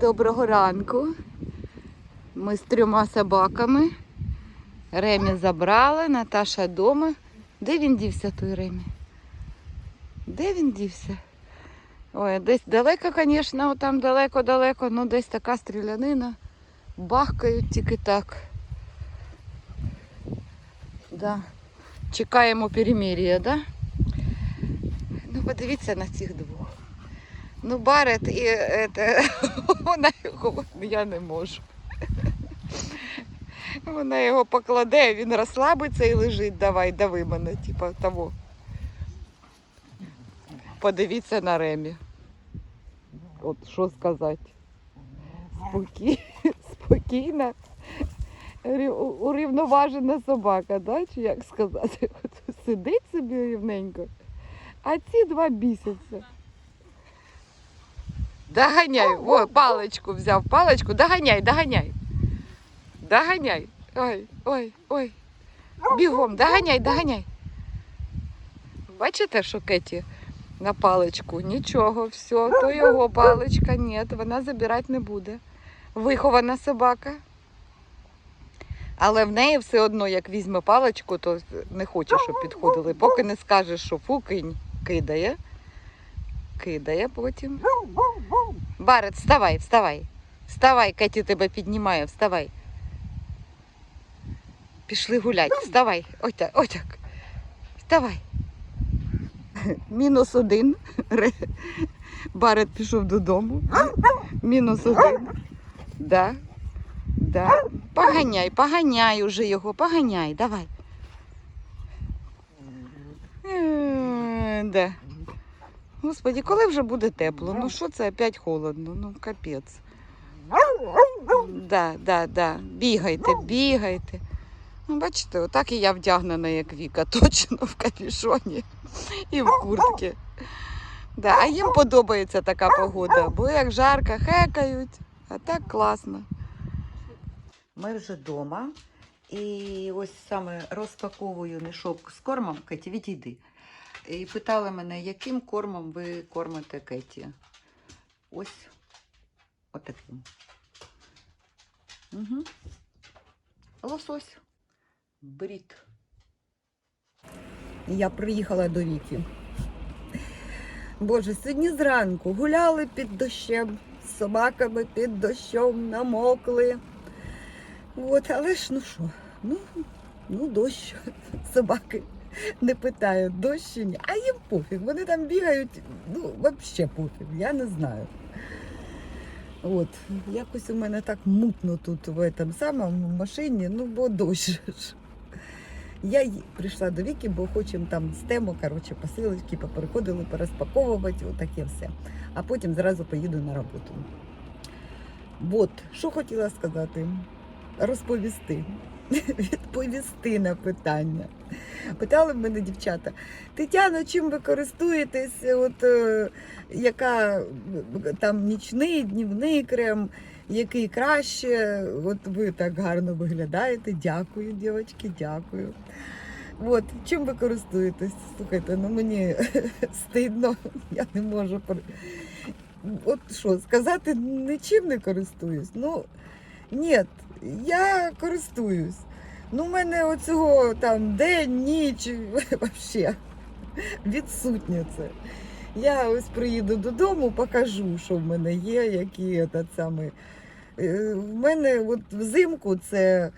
Доброго ранку. Ми з трьома собаками. Ремі забрали, Наташа вдома. Де він дівся, той Ремі? Де він дівся? Ой, десь далеко, звісно, там далеко-далеко, ну десь така стрілянина. Бахкають тільки так. Да. Чекаємо перемир'я, да? Ну, подивіться на цих двох. Ну, Барет і это, вона його, я не можу. Вона його покладе, він розслабиться і лежить, давай, дави мене, типа того. Подивіться на Ремі. От що сказати. Спокій... Спокійна, урівноважена собака, да? чи як сказати? От Сидить собі рівненько, а ці два бісяться. Доганяй. О, паличку взяв, паличку, доганяй, доганяй. Доганяй. Ой, ой, ой. Бігом, доганяй, доганяй. Бачите, що Кеті на паличку? Нічого, все, то його паличка, ні, вона забирати не буде. Вихована собака. Але в неї все одно, як візьме паличку, то не хоче, щоб підходили. Поки не скаже, що фу, кинь, кидає. Кидає потім. Барет, вставай, вставай. Вставай, Кеті тебе піднімає, вставай. Пішли гулять, вставай. Отак, отак. Вставай. Мінус один. Ре- Барет пішов додому. Мінус один. Да. Да. Поганяй, поганяй уже його, поганяй, давай. Е, Да. Господі, коли вже буде тепло? Ну що це опять холодно? Ну капець. Да, да, да. Бігайте, бігайте. Ну, бачите, отак і я вдягнена, як Віка, точно в капюшоні і в куртці. Да, а їм подобається така погода, бо як жарко, хекають, а так класно. Ми вже вдома. І ось саме розпаковую мішок з кормом. Кеті, відійди. І питали мене, яким кормом ви кормите Кеті. Ось отаким. Угу. Лосось. Брід. Я приїхала до Віки. Боже, сьогодні зранку гуляли під дощем, з собаками під дощом, намокли. От, але ж ну що, ну, ну дощ, собаки не питають, дощ ні. А їм пофіг, вони там бігають, ну, взагалі пофіг, я не знаю. От, якось у мене так мутно тут в этом самому в машині, ну бо дощ. Я прийшла до Віки, бо хочемо там з тему, коротше, посилочки попереходили, порозпаковувати, отаке все. А потім зразу поїду на роботу. От, що хотіла сказати? Розповісти. Відповісти на питання. Питали мене дівчата, Тетяно, чим ви користуєтесь? От, е, яка там нічний, днівний крем, який краще? От ви так гарно виглядаєте. Дякую, дівчатки, дякую. От, чим ви користуєтесь? Слухайте, ну мені стидно, я не можу. От що, сказати, нічим не користуюсь. Ну, ні, я користуюсь. Ну, в мене оцього там день, ніч, взагалі відсутнє це. Я ось приїду додому, покажу, що в мене є, які этот самий. Е, В мене от взимку це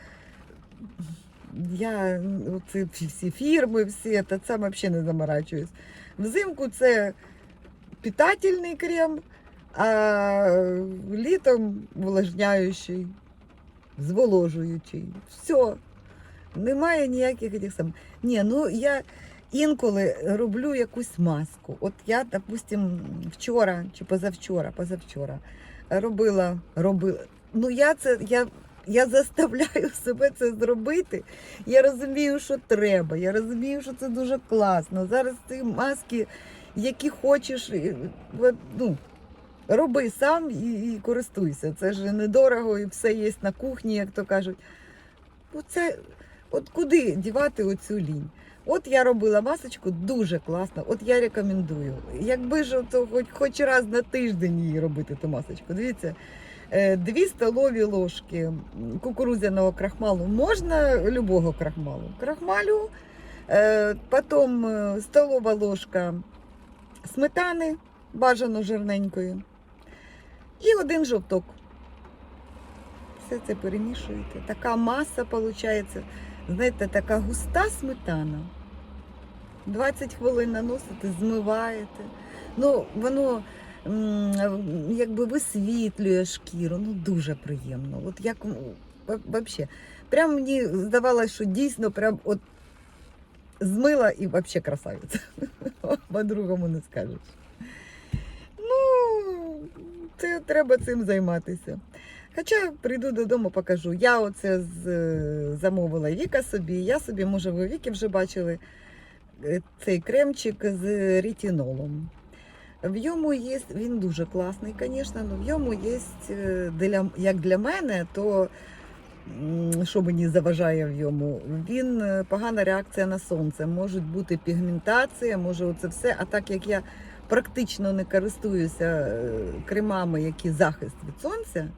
я оці всі фірми, всі це сам взагалі не заморачуюсь. Взимку це питательний крем, а літом увлажняючий, зволожуючий. Все. Немає ніяких тих сам. Ні, ну я інколи роблю якусь маску. От я, допустим, вчора чи позавчора, позавчора робила, робила. Ну я це я. Я заставляю себе це зробити. Я розумію, що треба. Я розумію, що це дуже класно. Зараз ці маски, які хочеш, ну, роби сам і, і користуйся. Це ж недорого і все є на кухні, як то кажуть. Оце, от куди дівати оцю лінь? От я робила масочку дуже класно. От я рекомендую. Якби ж то хоч, хоч раз на тиждень її робити, ту масочку. Дивіться, е, дві столові ложки кукурудзяного крахмалу. Можна любого крахмалу. Крахмалю, е, потім е, столова ложка сметани, бажано жирненької, і один жовток. Все це перемішуєте. Така маса виходить, знаєте, така густа сметана. 20 хвилин наносите, змиваєте. Ну, воно якби висвітлює шкіру, ну дуже приємно. От як взагалі. Прям мені здавалося, що дійсно прям от змила і взагалі красавиця. По-другому не скажеш. Ну, це треба цим займатися. Хоча прийду додому, покажу. Я оце е, замовила Віка собі. Я собі, може, ви Віки вже бачили е, цей кремчик з ретинолом. В йому є, він дуже класний, звісно, але в йому є, е, для, як для мене, то що мені заважає в йому, він погана реакція на сонце. Може бути пігментація, може оце все. А так як я практично не користуюся е, кремами, які захист від сонця,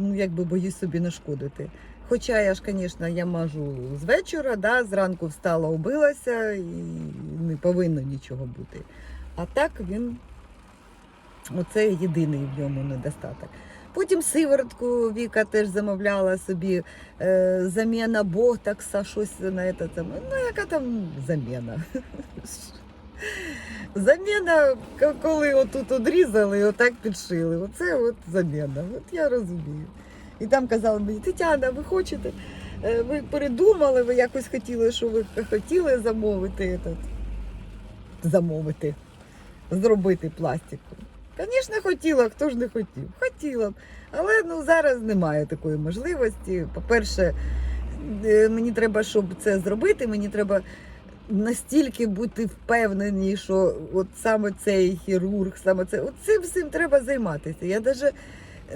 ну, якби боюсь собі нашкодити. Хоча я ж, звісно, я мажу з вечора, да, зранку встала, убилася і не повинно нічого бути. А так він оце єдиний в ньому недостаток. Потім сиворотку Віка теж замовляла собі, е, заміна ботокса, щось на це. Ну, яка там заміна? Заміна, коли отут одрізали отак підшили. Оце от заміна. От я розумію. І там казали мені, Тетяна, ви хочете? Е, Ви передумали, ви якось хотіли, що ви хотіли замовити этот, замовити, зробити пластику. Звісно, хотіла, хто ж не хотів. Хотіла б. Але ну, зараз немає такої можливості. По-перше, е, мені треба, щоб це зробити, мені треба настільки бути впевнені, що от саме цей хірург, саме це, от цим всім треба займатися. Я даже,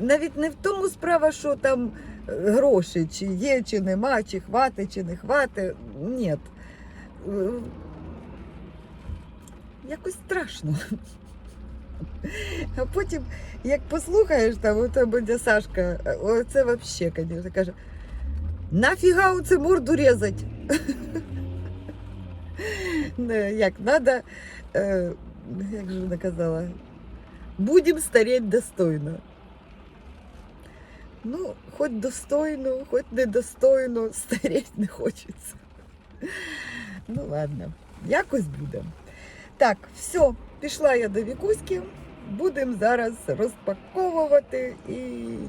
навіть не в тому справа, що там е, гроші, чи є, чи нема, чи хвати, чи не хвати. Ні. Е, Якось страшно. А потім, як послухаєш, там у тебе Сашка, е, оце взагалі, звісно, каже, нафіга оце морду різать? Як надо, е, як же вона казала, будемо старіти достойно. Ну, хоч достойно, хоч недостойно, стареть не хочеться. Ну ладно, якось буде. Так, все, пішла я до Вікуськи. Будемо зараз розпаковувати і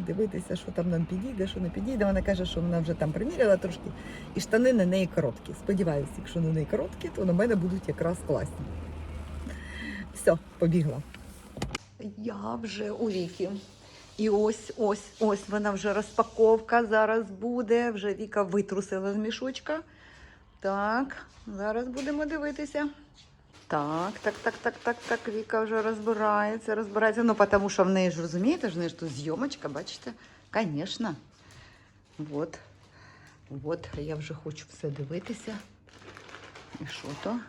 дивитися, що там нам підійде, що не підійде. Вона каже, що вона вже там приміряла трошки, і штани на неї короткі. Сподіваюся, якщо на неї короткі, то на мене будуть якраз класні. Все, побігла. Я вже у Віки. І ось, ось, ось вона вже розпаковка зараз буде. Вже Віка витрусила з мішочка. Так, зараз будемо дивитися. Так, так, так, так, так, так. Віка вже розбирається, розбирається. Ну, тому що в неї ж розумієте, в неї ж тут зйомочка, бачите? Звісно. Вот. Вот, я вже хочу все дивитися. І що то?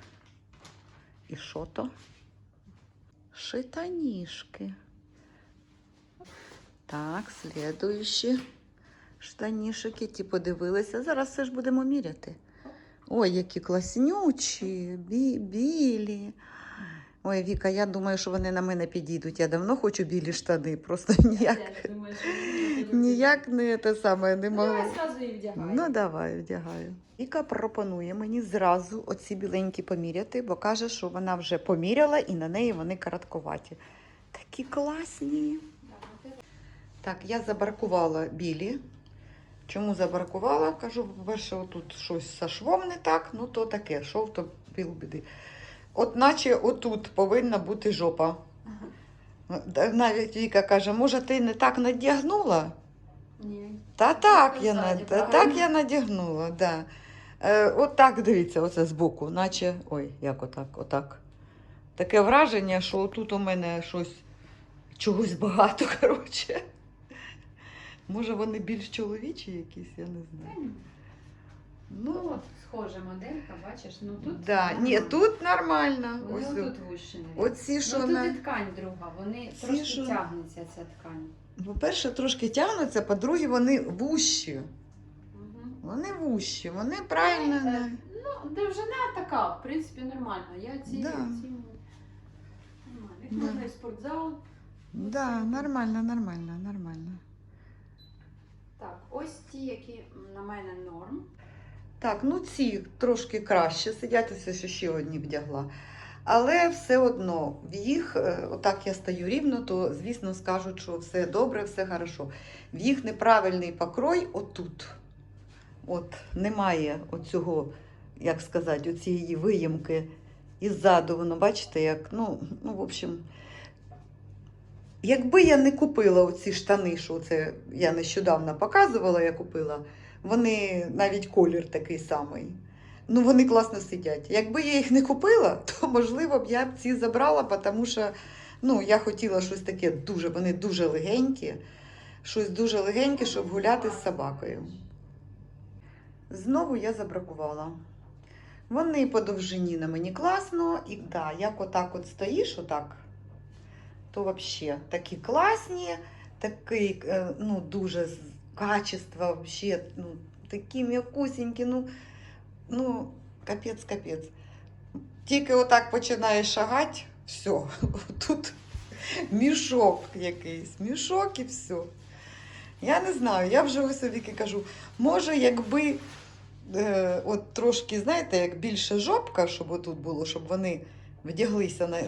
І що то? Шитаніжки. Так, слідуючі штанішики, ті подивилися. Зараз все ж будемо міряти. Ой, які класнючі, бі, білі. Ой, Віка, я думаю, що вони на мене підійдуть. Я давно хочу білі штани, просто ніяк, ніяк не те саме не Ну. Давай зразу і вдягай. Ну, давай, вдягаю. Віка пропонує мені зразу оці біленькі поміряти, бо каже, що вона вже поміряла і на неї вони коротковаті. Такі класні. Так, я забаркувала білі. Чому забаркувала? Кажу, по-перше, тут щось за швом не так, ну то таке, шов то півбіди. От наче отут повинна бути жопа. Навіть Віка каже, може, ти не так надягнула? Ні. Та так, я, Ззаді, на- та, так я надягнула, да. Е, от так, дивіться, оце збоку, наче. Ой, як отак, отак. Таке враження, що тут у мене щось чогось багато, коротше. Може, вони більш чоловічі якісь, я не знаю. Ну, от схожа моделька, бачиш, ну тут. да. Ні, тут нормально. Вони Ось тут вущені. Оці, що ну, тут на... і ткань друга, вони Ці, трошки що- тягнеться ця ткань. По-перше, трошки тягнуться, по-друге, вони вущі. Угу. Вони вущі, вони правильно. Е, не- Ну, довжина така, в принципі, нормально. Я ці, Да. ці нормально. Їх Да. можна і спортзал. Да, нормально, нормально, нормально. Так, ось ті, які на мене норм. Так, ну ці трошки краще сидять, ось я ще одні вдягла. Але все одно в їх, е, отак я стою рівно, то звісно скажуть, що все добре, все хорошо. В їх неправильний покрой отут. От немає оцього, як сказати, оцієї виїмки. І ззаду воно, бачите, як, ну, ну, в общем. Якби я не купила оці штани, що це я нещодавно показувала, я купила, вони навіть колір такий самий. Ну, вони класно сидять. Якби я їх не купила, то можливо б я б ці забрала, тому що ну, я хотіла щось таке дуже, вони дуже легенькі, щось дуже легеньке, щоб гуляти з собакою. Знову я забракувала. Вони по довжині на мені класно, і да, як отак от стоїш, отак, то взагалі такі класні, такий, е, ну, дуже качество, вообще, ну, такі м'якусінькі, ну, ну, капець, капець. Тільки отак починаєш шагати, все, тут мішок якийсь, мішок і все. Я не знаю, я вже ось кажу, може, якби е, от трошки, знаєте, як більше жопка, щоб отут було, щоб вони вдяглися на.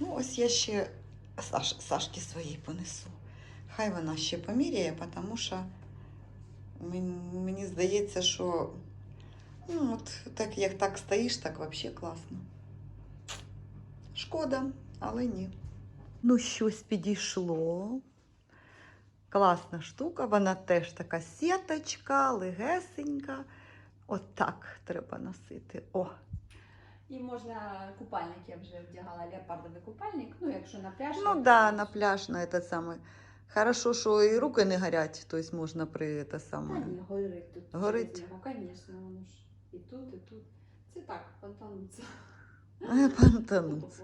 Ну, ось я ще Саш, Сашки своїй понесу. Хай вона ще поміряє, тому що мен- мені здається, що ну, от, так, як так стоїш, так взагалі класно. Шкода, але ні. Ну, щось підійшло. Класна штука, вона теж така сіточка, легесенька. От так треба носити. О, І можна купальник, я вже вдягала леопардовий купальник, ну якщо на пляж. ну да, на пляж на це саме. Хорошо, що і руки не горять, тобто можна при Та саме. ні, горить тут. Горить? Звісно, воно ж і тут, і тут. Це так, понтануться. Понтануться.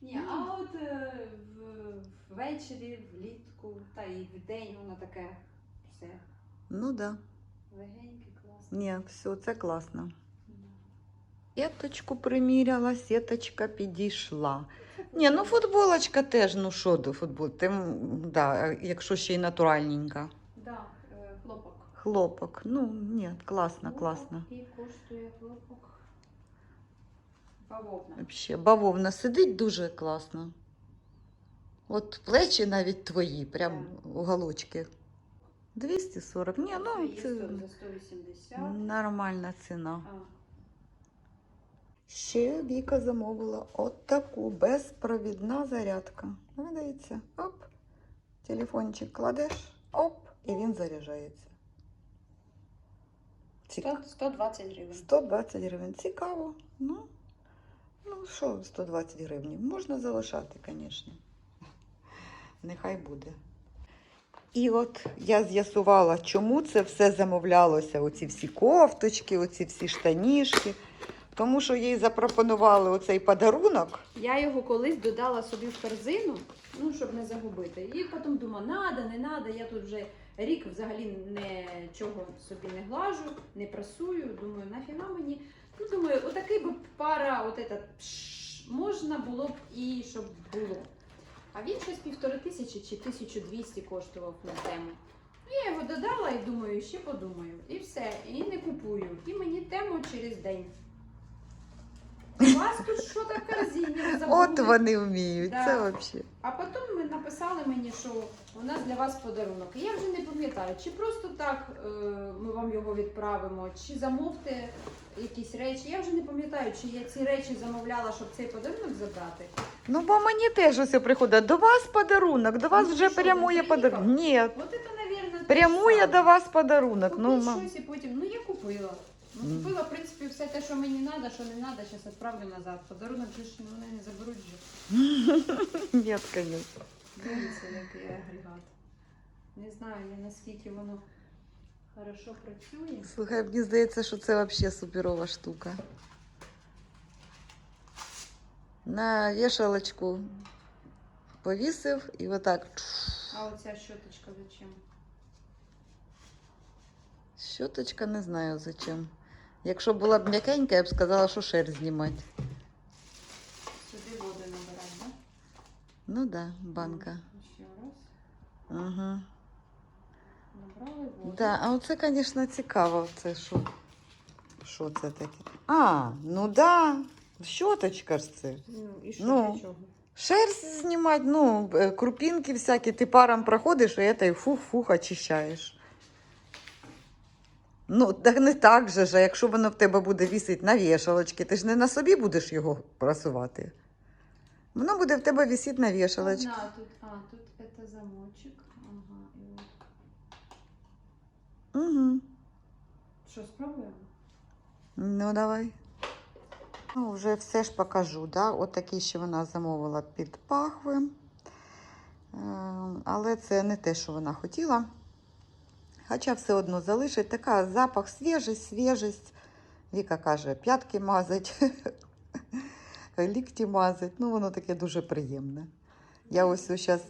Ні, а от е, ввечері, влітку, та і вдень воно таке все Ну да. легеньке, класне. Ні, все, це класно. Сіточку приміряла, сіточка підійшла. Ні, ну футболочка теж, ну що до футбол, тим, да, якщо ще й натуральненька. Да, е, хлопок. Хлопок. Ну, ні, класно, Хлопок класно. І коштує хлопок. Бавовна. Вообще, бавовна сидить дуже класно. От плечі навіть твої, прям уголочки. 240. Ні, ну це за 180. нормальна ціна. А, Ще Віка замовила от таку безпровідна зарядка. Видається, оп, телефончик кладеш, оп, і він заряджається. Цікаво. 120 гривень. 120 гривень. Цікаво. Ну, ну що 120 гривень? Можна залишати, звісно. Нехай буде. І от я з'ясувала, чому це все замовлялося, оці всі кофточки, оці всі штанішки. Тому що їй запропонували оцей подарунок. Я його колись додала собі в корзину, ну, щоб не загубити. І потім думаю, надо, не надо. Я тут вже рік взагалі нічого собі не глажу, не прасую. Думаю, нафіга мені. Ну, думаю, отакий би пара, от этот, пш, можна було б і щоб було. А він щось півтори тисячі чи 1200 коштував на тему. Я його додала і думаю, ще подумаю. І все. І не купую. І мені тему через день. У вас тут що так в корзині? Ви забули? От вони вміють. Да. Це взагалі. А потім ми написали мені, що у нас для вас подарунок. І я вже не пам'ятаю, чи просто так е, ми вам його відправимо, чи замовте якісь речі. Я вже не пам'ятаю, чи я ці речі замовляла, щоб цей подарунок забрати. Ну, бо мені теж усе приходить. До вас подарунок, до вас Ну, вже що, прямує подарунок. Ні, От це, мабуть, прямує до вас подарунок. Ну, ма- щось і потім. Ну я купила. Ну, купила, в принципі, все те, що мені треба, що не треба, зараз відправлю назад. Подарунок же ж вони не заберуть вже. Ні, звісно. Дивіться, який агрегат. Не знаю, я наскільки воно хорошо працює. Слухай, мені здається, що це взагалі суперова штука. На вішалочку повісив і отак. А оця щоточка зачем? Щоточка не знаю зачем. Якщо була б м'якенька, я б сказала, що шерсть знімати. Сюди воду набирати, так? Ну так, да, банка. Ще раз. Угу. Набрали воду. Да, а оце, звісно, цікаво. Це що? Що це таке? А, ну да, щоточка ж це. Ну, і що Ну. для чого? Шерсть знімати, ну, е, крупинки всякі, ти паром проходиш, і це фух-фух очищаєш. Ну, так не так же ж, якщо воно в тебе буде вісити на вішалочці, ти ж не на собі будеш його прасувати. Воно буде в тебе вісіти на вішалочці. Одна тут, а, тут это замочек. Ага. Угу. Що, спробуємо? Ну, давай. Ну, вже все ж покажу. Да? От такі ще вона замовила під пахви. Е, Але це не те, що вона хотіла. Хоча все одно залишить така запах свіжість, свіжість. Віка каже, п'ятки мазать, лікті мазать. Ну, воно таке дуже приємне. Я ось зараз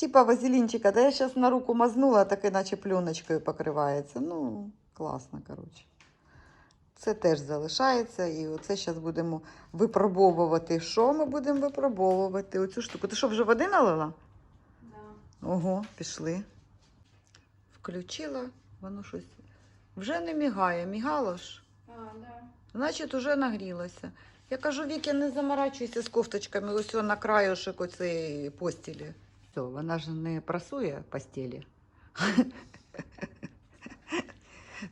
Типа вазелінчика, да я зараз на руку мазнула, так іначе пленочкою покривається. Ну, класно, коротше. Це теж залишається, і оце зараз будемо випробовувати. Що ми будемо випробовувати? Оцю штуку. Ти що, вже води налила? Да. Ого, пішли. Включила, воно щось вже не мігає. Мігало ж. А, да. Значить, уже нагрілося. Я кажу, Віки, не заморачуйся з кофточками, ось на краюшек оцієї постілі. Все, вона ж не прасує постілі.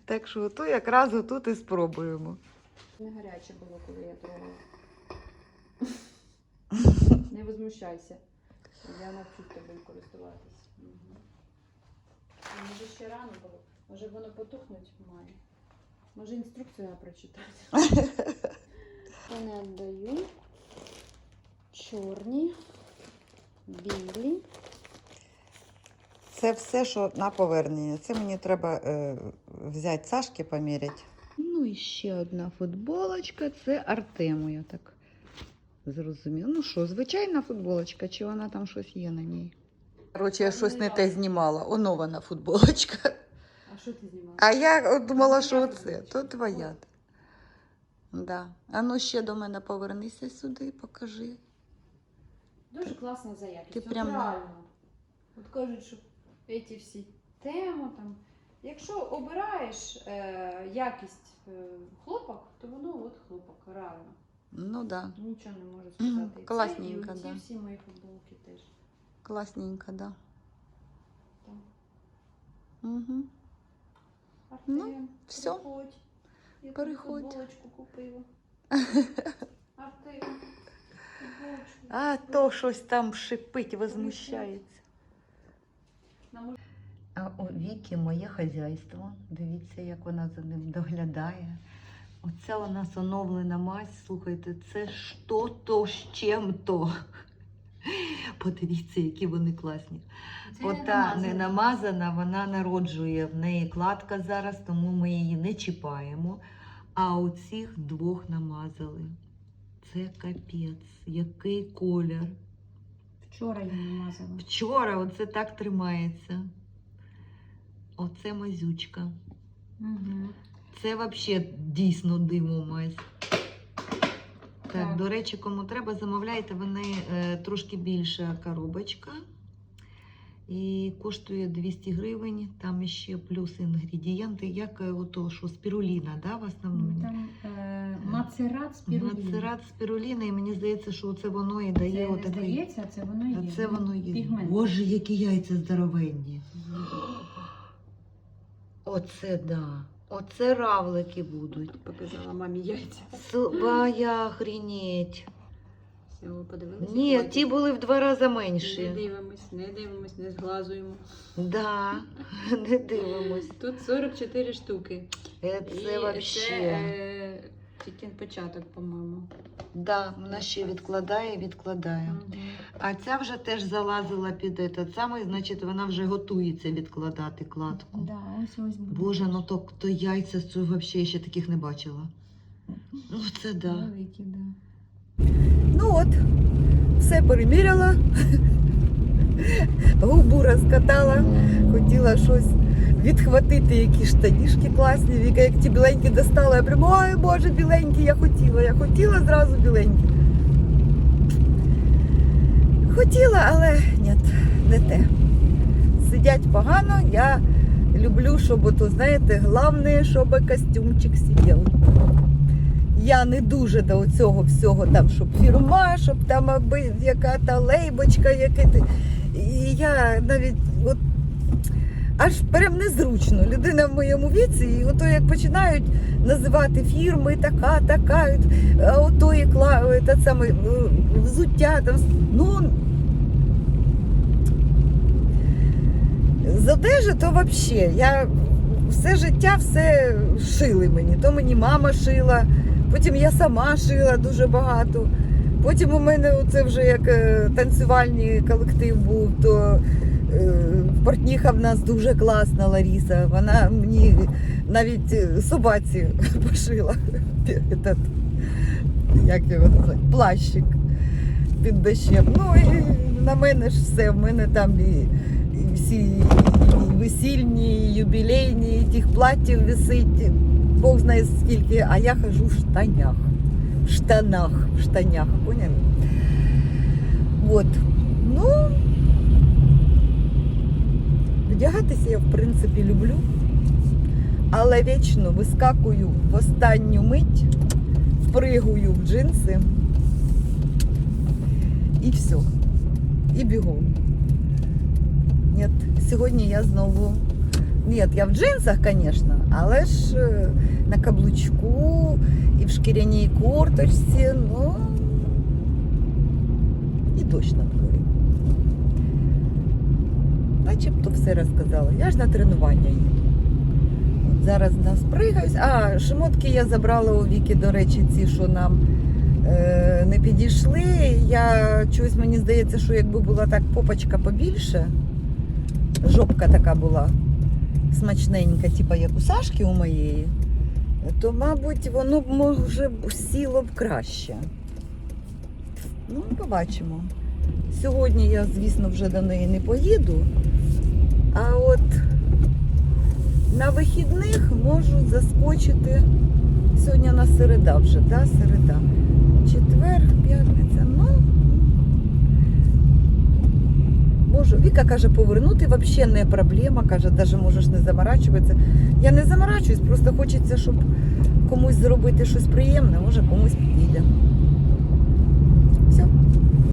так що то якраз отут і спробуємо. Не гаряче було, коли я трогала. Не возмущайся. Я навчу тобою користуватись. Може ще рано було. Може воно потухнуть має. Може інструкцію треба прочитати. Я не віддаю. Чорні, білі. Це все, що на повернення. Це мені треба е, взяти Сашки поміряти. Ну і ще одна футболочка. Це Артему, я так зрозуміла. Ну що, звичайна футболочка, чи вона там щось є на ній? Коротше, я щось не те знімала. Онована футболочка. А що ти знімаєш? А я от думала, що це, то твоя. Да. А ну ще до мене повернися сюди, покажи. Дуже класна за якість. Ти прям- реально. От кажуть, що ці всі теми там. Якщо обираєш е, якість е, хлопок, то воно от хлопок, реально. Ну да, Нічого не можу сказати. Класненько, оці да. всі мої футболки теж. Класненько, да. Так. Угу. Артем, Ну. Переходь. Я Переходь. купила. Артем. А то щось там шипить, возмущається. А у Віки моє хазяйство. Дивіться, як вона за ним доглядає. Оця у нас оновлена мазь. Слухайте, це що то з чим-то. Подивіться, які вони класні. Це Ота не намазана, вона народжує в неї кладка зараз, тому ми її не чіпаємо. А у цих двох намазали. Це капець, який колір. Вчора я намазала. Вчора оце так тримається. Оце мазючка. Угу. Це взагалі дійсно диво мазь. Так, Так. до речі, кому треба, замовляйте, вони е, трошки більша коробочка. І коштує 200 гривень. Там ще плюс інгредієнти, як е, ото, що спіруліна, да, в основному. Там е, мацерат спіруліни. Мацерат спіруліна, і мені здається, що це воно і дає Це не отакий. здається, це воно є. А це воно є. Пігмент. Боже, які яйця здоровенні. Оце да. Оце равлики будуть. Показала мамі яйця. Своя охренеть. Все, ви подивилися? Ні, ті були в два рази Не менші. дивимось, не дивимось, не зглазуємо. Да, не дивимось. Тут 44 штуки. Е, І Це вообще. е, Тільки початок, по-моєму. Да, вона ще відкладає, відкладає. А ця вже теж залазила під этот самий, значить вона вже готується відкладати кладку. Да, ось ось буде. Боже, ну то, то яйця з цього взагалі ще таких не бачила. Ну це да. Великі, да. Ну от, все переміряла, губу розкатала, хотіла щось відхватити, які штанішки класні. Віка, як ті біленькі достала, я прямо, ой Боже, біленькі, я хотіла, я хотіла зразу біленькі. Хотіла, але ні, не те. Сидять погано, я люблю, щоб ото, знаєте, головне, щоб костюмчик сидів. Я не дуже до цього всього, там, щоб фірма, щоб там аби яка та лейбочка, яке ти. І я навіть от аж прям незручно. Людина в моєму віці, і ото як починають називати фірми, така, така, а ото і кла, та саме е, взуття, там, ну. З одежі то взагалі. Я все життя все шили мені. То мені мама шила, потім я сама шила дуже багато. Потім у мене це вже як е, танцювальний колектив був, то е, портніха в нас дуже класна Ларіса. Вона мені навіть е, собаці пошила. Этот, як його називати, плащик під дощем. Ну і на мене ж все. В мене там і, і всі і весільні, і юбілейні, і тих платтів висить. Бог знає скільки, а я хожу в штанях. В штанах, в штанях, поняли? От. Ну, вдягатися я, в принципі, люблю, але вічно вискакую в останню мить, впригую в джинси і все. І бігом. Ні, сьогодні я знову. Ні, я в джинсах, звісно, але ж е, на каблучку і в шкіряній курточці, ну і дощ на дворі. Начебто все розказала. Я ж на тренування їду. От зараз нас пригаюсь. А, шмотки я забрала у Віки, до речі, ці, що нам е, не підійшли. Я чогось мені здається, що якби була так попочка побільше, жопка така була смачненька, типу як у Сашки у моєї, то, мабуть, воно б може сіло б краще. Ну, побачимо. Сьогодні я, звісно, вже до неї не поїду. А от на вихідних можу заскочити. Сьогодні у нас середа вже, да? середа. Четвер, п'ятниця. Ну можу. Віка каже, повернути взагалі не проблема. Каже, навіть можеш не заморачуватися. Я не заморачуюсь, просто хочеться, щоб комусь зробити щось приємне, може комусь підійде.